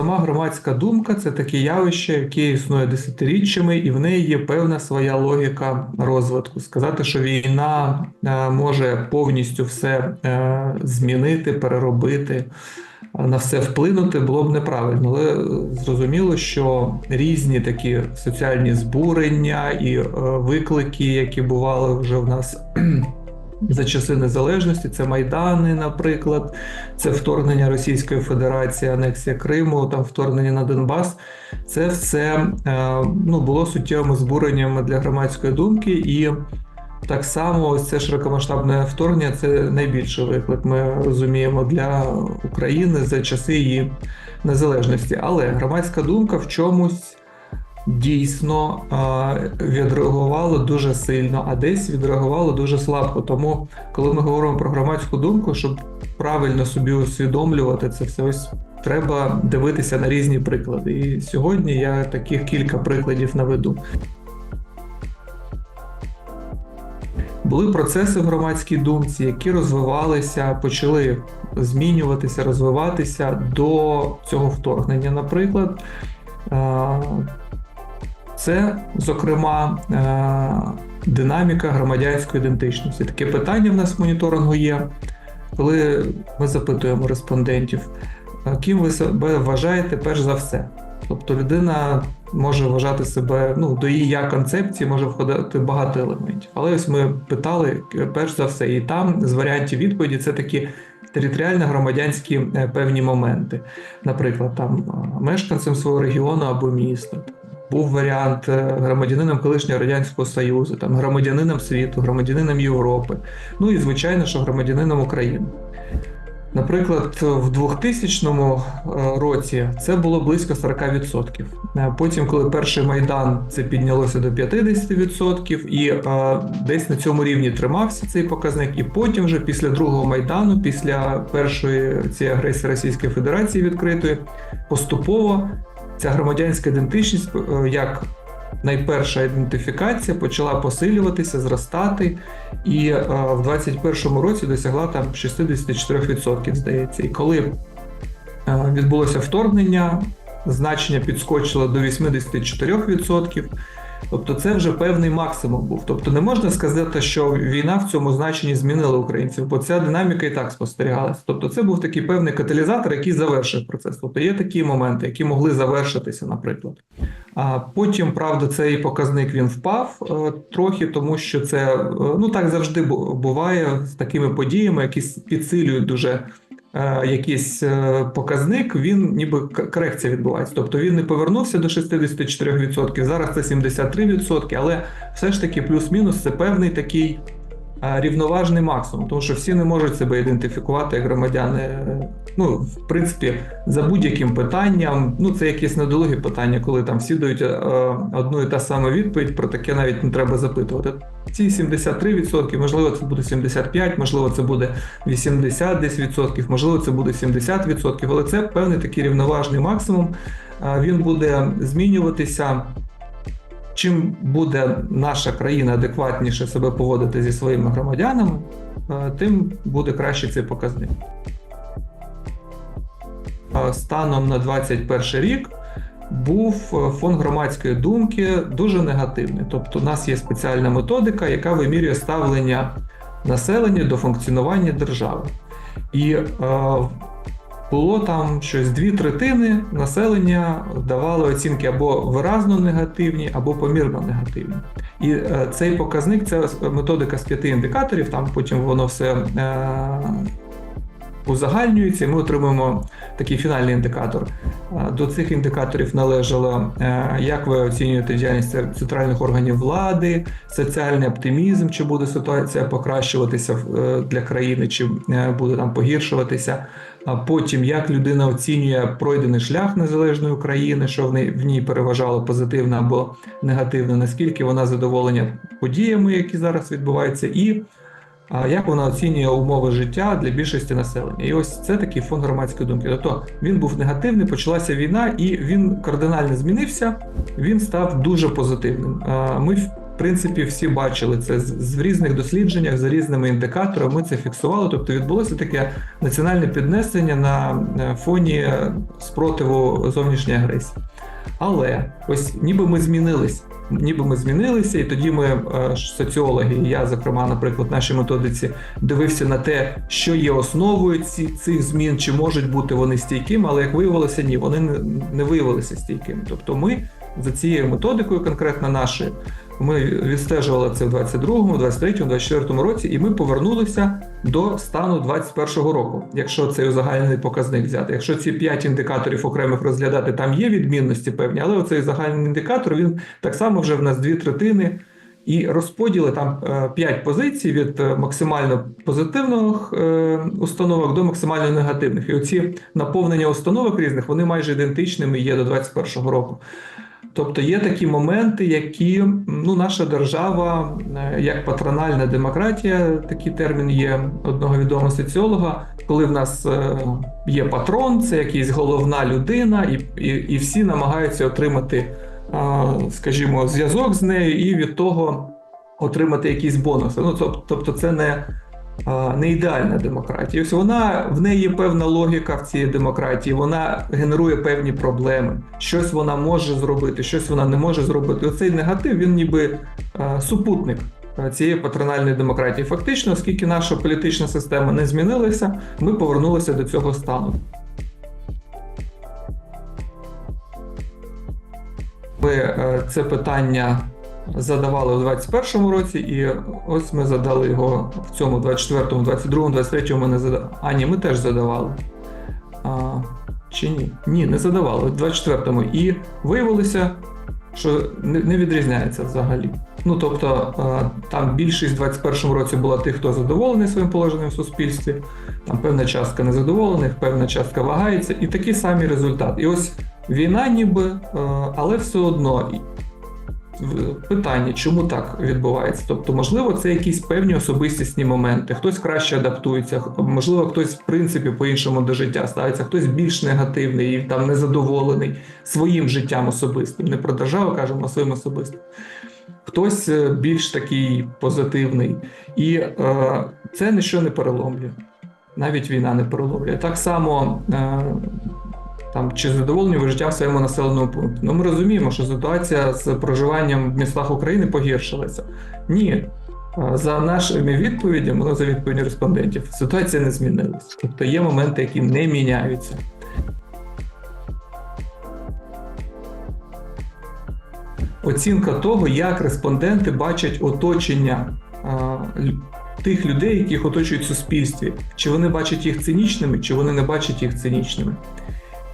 Сама громадська думка це таке явище, яке існує десятиріччями, і в неї є певна своя логіка розвитку. Сказати, що війна е, може повністю все е, змінити, переробити, е, на все вплинути, було б неправильно. Але зрозуміло, що різні такі соціальні збурення і виклики, які бували вже в нас. За часи незалежності це майдани, наприклад, це вторгнення Російської Федерації, анексія Криму, там вторгнення на Донбас. Це все е, ну, було суттєвими збуреннями для громадської думки, і так само ось це широкомасштабне вторгнення це найбільший виклик. Ми розуміємо для України за часи її незалежності. Але громадська думка в чомусь. Дійсно відреагувало дуже сильно, а десь відреагувало дуже слабко. Тому, коли ми говоримо про громадську думку, щоб правильно собі усвідомлювати це все, ось треба дивитися на різні приклади. І сьогодні я таких кілька прикладів наведу. Були процеси в громадській думці, які розвивалися, почали змінюватися, розвиватися до цього вторгнення, наприклад. Е, це, зокрема, е, динаміка громадянської ідентичності. Таке питання в нас в моніторингу є, коли ми запитуємо респондентів, ким ви себе вважаєте перш за все. Тобто людина може вважати себе, ну, до її концепції може входити багато елементів. Але ось ми питали перш за все, і там з варіантів відповіді це такі територіально громадянські е, певні моменти. Наприклад, там е, мешканцем свого регіону або міста. Був варіант е, громадянином колишнього радянського союзу, там громадянином світу, громадянином Європи. Ну і звичайно, що громадянином України. Наприклад, в 2000 році це було близько 40%. Е, Потім, коли перший майдан це піднялося до 50%, і е, десь на цьому рівні тримався цей показник. І потім, вже після другого майдану, після першої цієї агресії Російської Федерації відкритої, поступово ця громадянська ідентичність е, як найперша ідентифікація почала посилюватися, зростати, і е, в 21-му році досягла там 64%, здається. І коли е, відбулося вторгнення, значення підскочило до 84%. Тобто це вже певний максимум був. Тобто не можна сказати, що війна в цьому значенні змінила українців, бо ця динаміка і так спостерігалася. Тобто, це був такий певний каталізатор, який завершив процес. Тобто є такі моменти, які могли завершитися, наприклад. А потім, правда, цей показник він впав е, трохи, тому що це е, ну так завжди буває з такими подіями, які підсилюють дуже якийсь е, показник, він ніби корекція відбувається. Тобто він не повернувся до 64%, зараз це 73%, але все ж таки плюс-мінус це певний такий е, рівноважний максимум, тому що всі не можуть себе ідентифікувати як громадяни. е, Ну, в принципі, за будь-яким питанням, ну це якісь недолугі питання, коли там всі дають е, одну і та сама відповідь, про таке навіть не треба запитувати. Ці 73%, можливо, це буде 75%, можливо, це буде 80 десь відсотків, можливо, це буде 70%, але це певний такий рівноважний максимум. Він буде змінюватися. Чим буде наша країна адекватніше себе поводити зі своїми громадянами, е, тим буде краще цей показник. Станом на 21 рік був е, фон громадської думки дуже негативний. Тобто, у нас є спеціальна методика, яка вимірює ставлення населення до функціонування держави. І е, було там щось дві третини населення давали оцінки або виразно негативні, або помірно негативні. І е, цей показник це методика з п'яти індикаторів. Там потім воно все е, узагальнюється, ми отримуємо такий фінальний індикатор. До цих індикаторів належало, е, як ви оцінюєте діяльність центральних органів влади, соціальний оптимізм, чи буде ситуація покращуватися е, для країни, чи е, буде там погіршуватися. А потім, як людина оцінює пройдений шлях незалежної України, що в ній, в ній переважало позитивно або негативно, наскільки вона задоволена подіями, які зараз відбуваються, і як вона оцінює умови життя для більшості населення. І ось це такий фон громадської думки. Тобто він був негативний, почалася війна, і він кардинально змінився. Він став дуже позитивним. Ми принципі всі бачили це в різних дослідженнях, за різними індикаторами. Ми це фіксували. Тобто відбулося таке національне піднесення на е, фоні спротиву зовнішньої агресії. Але ось ніби ми змінились. Ніби ми змінилися, і тоді ми, е, соціологи, і я, зокрема, наприклад, нашій методиці дивився на те, що є основою ці, цих змін, чи можуть бути вони стійкими, але як виявилося, ні, вони не виявилися стійкими. Тобто, ми за цією методикою, конкретно нашою, ми відстежували це в 22-му, 23-му, 24-му році, і ми повернулися до стану 21-го року, якщо цей узагальнений показник взяти. Якщо ці 5 індикаторів окремих розглядати, там є відмінності певні, але оцей загальний індикатор він так само вже в нас дві третини. І розподіли там 5 позицій від е, максимально позитивних е, установок до максимально негативних. І оці наповнення установок різних вони майже ідентичними є до 2021 року. Тобто є такі моменти, які ну, наша держава, е, як патрональна демократія, такий термін є одного відомого соціолога, коли в нас е, є патрон, це якась головна людина, і, і, і всі намагаються отримати, е, скажімо, зв'язок з нею і від того отримати якісь бонуси. Ну, Тобто, це не не ідеальна демократія. Ось вона в неї є певна логіка в цій демократії, вона генерує певні проблеми. Щось вона може зробити, щось вона не може зробити. Оцей негатив він ніби супутник цієї патрональної демократії. Фактично, оскільки наша політична система не змінилася, ми повернулися до цього стану. Е, це питання задавали у 21-му році, і ось ми задали його в цьому 24-му, 22-му, 23-му ми не задавали. А, ми теж задавали. А, Чи ні? Ні, не задавали. У 24-му. І виявилося, що не відрізняється взагалі. Ну тобто там більшість в 21-му році була тих, хто задоволений своїм положенням в суспільстві, там певна частка незадоволених, певна частка вагається, і такий самий результат. І ось війна, ніби, але все одно питання, чому так відбувається? Тобто, можливо, це якісь певні особистісні моменти, хтось краще адаптується, можливо, хтось в принципі по-іншому до життя ставиться, хтось більш негативний і там незадоволений своїм життям особистим. Не про державу кажемо, а своїм особистим. Хтось е, більш такий позитивний, і е, це нічого не переломлює. Навіть війна не переломлює. Так само е, там чи задоволені ви життям в своєму населеному пункті. Ну ми розуміємо, що ситуація з проживанням в містах України погіршилася. Ні. За нашими відповідями, ну за відповідні респондентів, ситуація не змінилася. Тобто є моменти, які не міняються. Оцінка того, як респонденти бачать оточення а, тих людей, яких оточують в суспільстві, чи вони бачать їх цинічними, чи вони не бачать їх цинічними.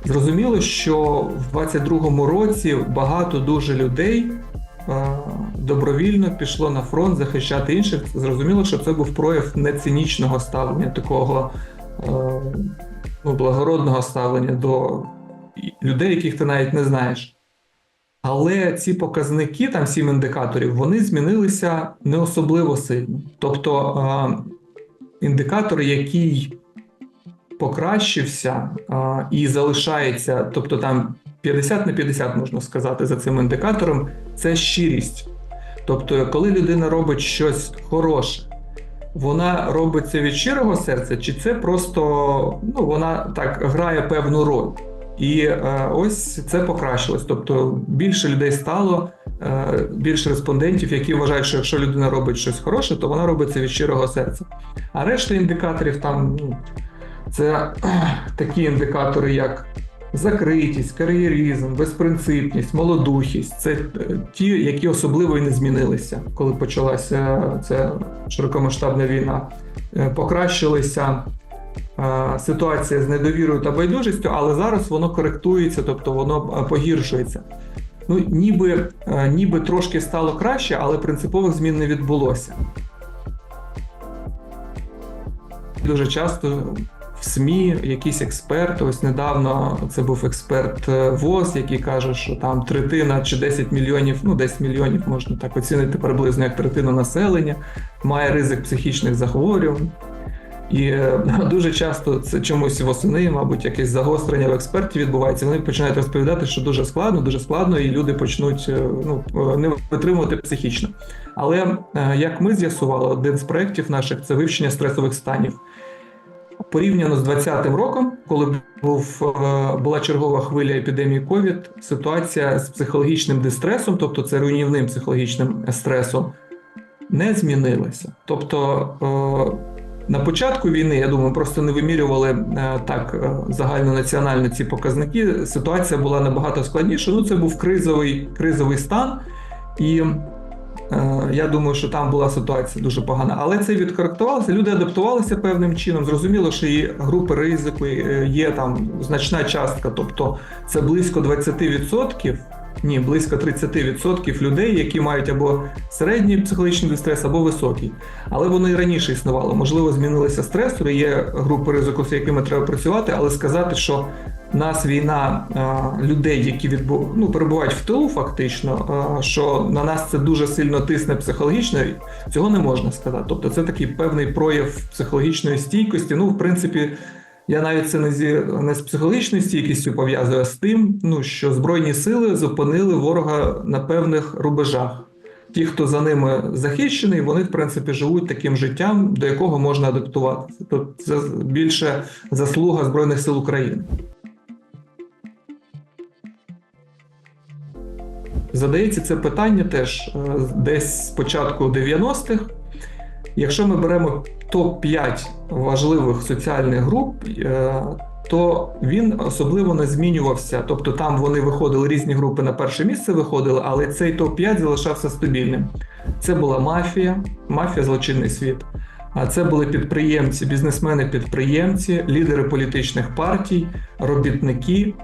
Зрозуміло, що в 22-му році багато дуже людей добровільно пішло на фронт захищати інших. Зрозуміло, що це був прояв нецинічного ставлення, такого е, ну, благородного ставлення до людей, яких ти навіть не знаєш. Але ці показники, там сім індикаторів, вони змінилися не особливо сильно. Тобто е, індикатор, який покращився а, і залишається, тобто там 50 на 50 можна сказати за цим індикатором, це щирість. Тобто, коли людина робить щось хороше, вона робить це від щирого серця, чи це просто ну, вона так грає певну роль. І е, ось це покращилось. Тобто більше людей стало, е, більше респондентів, які вважають, що якщо людина робить щось хороше, то вона робить це від щирого серця. А решта індикаторів там ну, це такі індикатори, як закритість, кар'єризм, безпринципність, молодухість. Це е, ті, які особливо і не змінилися, коли почалася ця широкомасштабна війна. Е, покращилися е, ситуація з недовірою та байдужістю, але зараз воно коректується, тобто воно погіршується. Ну, ніби, ніби трошки стало краще, але принципових змін не відбулося. Дуже часто в СМІ якісь експерти. Ось недавно це був експерт е, ВОЗ, який каже, що там третина чи 10 мільйонів, ну 10 мільйонів можна так оцінити приблизно як третина населення, має ризик психічних захворювань. І е, дуже часто це чомусь восени, мабуть, якесь загострення в експертів відбувається. Вони починають розповідати, що дуже складно, дуже складно, і люди почнуть е, ну, не витримувати психічно. Але як ми з'ясували, один з проєктів наших це вивчення стресових станів. Порівняно з 2020 роком, коли був, е, була чергова хвиля епідемії COVID, ситуація з психологічним дистресом, тобто це руйнівним психологічним стресом, не змінилася. Тобто е, на початку війни, я думаю, просто не вимірювали е, так загальнонаціонально ці показники. Ситуація була набагато складніша. Ну, це був кризовий, кризовий стан, і я думаю, що там була ситуація дуже погана. Але це відкоректувалося. Люди адаптувалися певним чином. Зрозуміло, що і групи ризику е, є там значна частка, тобто це близько 20%. Ні, близько 30% людей, які мають або середній психологічний дистрес, або високий. Але воно і раніше існувало. Можливо, змінилися стресори, є групи ризику, з якими треба працювати, але сказати, що нас війна людей, які відбу... ну, перебувають в тилу, фактично, що на нас це дуже сильно тисне психологічно, цього не можна сказати. Тобто, це такий певний прояв психологічної стійкості. Ну, в принципі. Я навіть це не зі не з психологічною стійкістю пов'язую, а з тим, ну що збройні сили зупинили ворога на певних рубежах. Ті, хто за ними захищений, вони в принципі живуть таким життям, до якого можна адаптуватися. Тобто це більше заслуга Збройних сил України. Задається це питання теж е, десь з початку 90-х. Якщо ми беремо топ-5 важливих соціальних груп, е, то він особливо не змінювався. Тобто там вони виходили різні групи на перше місце виходили, але цей топ-5 залишався стабільним. Це була мафія, мафія злочинний світ. А це були підприємці, бізнесмени-підприємці, лідери політичних партій, робітники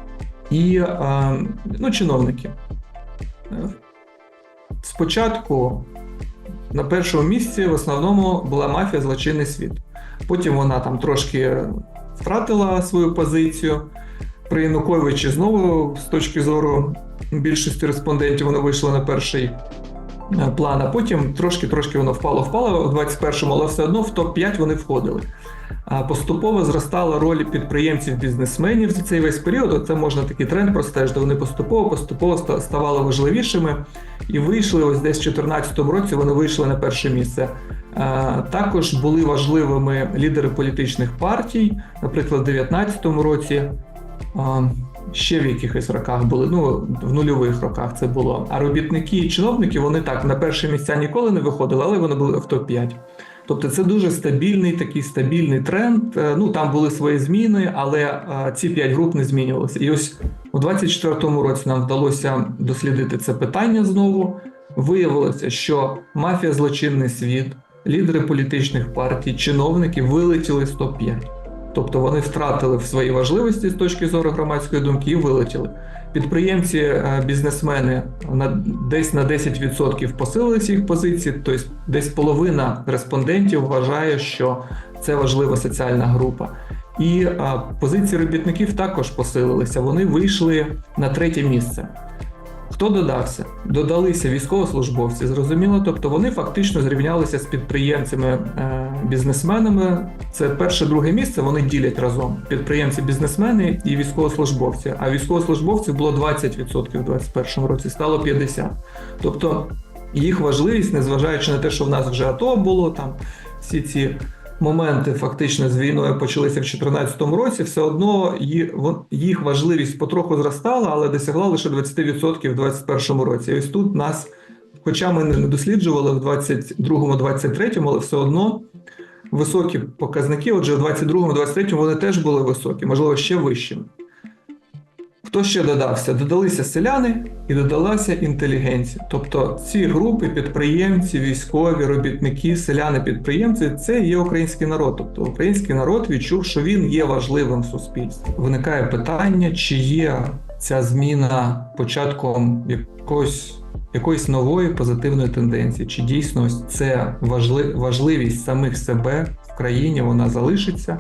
і е, ну, чиновники. Спочатку на першому місці в основному була мафія злочинний світ. Потім вона там трошки втратила свою позицію. При Януковичі знову, з точки зору більшості респондентів, вона вийшла на перший план, а потім трошки-трошки воно впало-впало у 21-му, але все одно в топ-5 вони входили. Поступово зростала роль підприємців-бізнесменів за цей весь період. Це можна такий тренд простежити. Вони поступово-поступово ставали важливішими і вийшли ось десь в 2014 році. Вони вийшли на перше місце. Також були важливими лідери політичних партій, наприклад, в 2019 році. Ще в якихось роках були, ну в нульових роках це було. А робітники і чиновники вони так на перші місця ніколи не виходили, але вони були в топ-5. Тобто це дуже стабільний такий стабільний тренд. Е, ну там були свої зміни, але е, ці п'ять груп не змінювалися. І ось у 24-му році нам вдалося дослідити це питання знову. Виявилося, що мафія злочинний світ, лідери політичних партій, чиновники вилетіли з топ-5. Тобто вони втратили в своїй важливості з точки зору громадської думки і вилетіли. Підприємці, е, бізнесмени на десь на 10% посилили їх позиції, тобто десь половина респондентів вважає, що це важлива соціальна група. І е, позиції робітників також посилилися. Вони вийшли на третє місце. Хто додався? Додалися військовослужбовці, зрозуміло, тобто вони фактично зрівнялися з підприємцями, е, бізнесменами. Це перше, друге місце. Вони ділять разом підприємці, бізнесмени і військовослужбовці. А військовослужбовців було 20% в 2021 році, стало 50%. Тобто їх важливість, незважаючи на те, що в нас вже АТО було там всі ці моменти фактично з війною почалися в 2014 році, все одно їх важливість потроху зростала, але досягла лише 20% в 2021 році. І ось тут нас, хоча ми не досліджували в 2022-2023, але все одно високі показники. Отже, в 2022-2023 вони теж були високі, можливо, ще вищими. Хто ще додався? Додалися селяни і додалася інтелігенція. Тобто ці групи, підприємці, військові, робітники, селяни, підприємці це є український народ. Тобто український народ відчув, що він є важливим в суспільстві. Виникає питання, чи є ця зміна початком якогось. Якоїсь нової позитивної тенденції, чи дійсно це важливість самих себе в країні вона залишиться,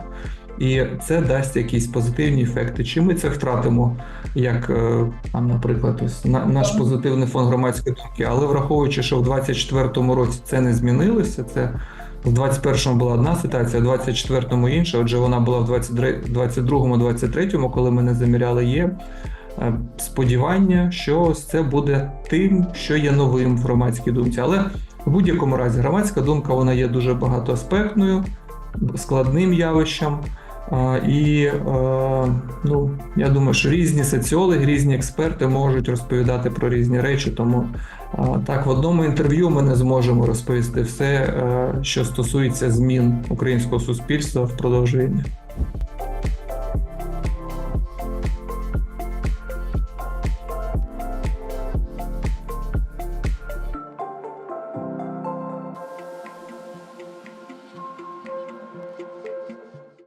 і це дасть якісь позитивні ефекти. Чи ми це втратимо, як е, там, наприклад, ось наш позитивний фон громадської думки, але враховуючи, що в 2024 році це не змінилося, це в 21-му була одна ситуація, в 24-му інша. Отже, вона була в 22-му, 23-му, коли ми не заміряли, є сподівання, що це буде тим, що є новим в громадській думці. Але в будь-якому разі громадська думка вона є дуже багатоаспектною, складним явищем. І е, ну, я думаю, що різні соціологи, різні експерти можуть розповідати про різні речі. Тому так, в одному інтерв'ю ми не зможемо розповісти все, е, що стосується змін українського суспільства впродовж війни.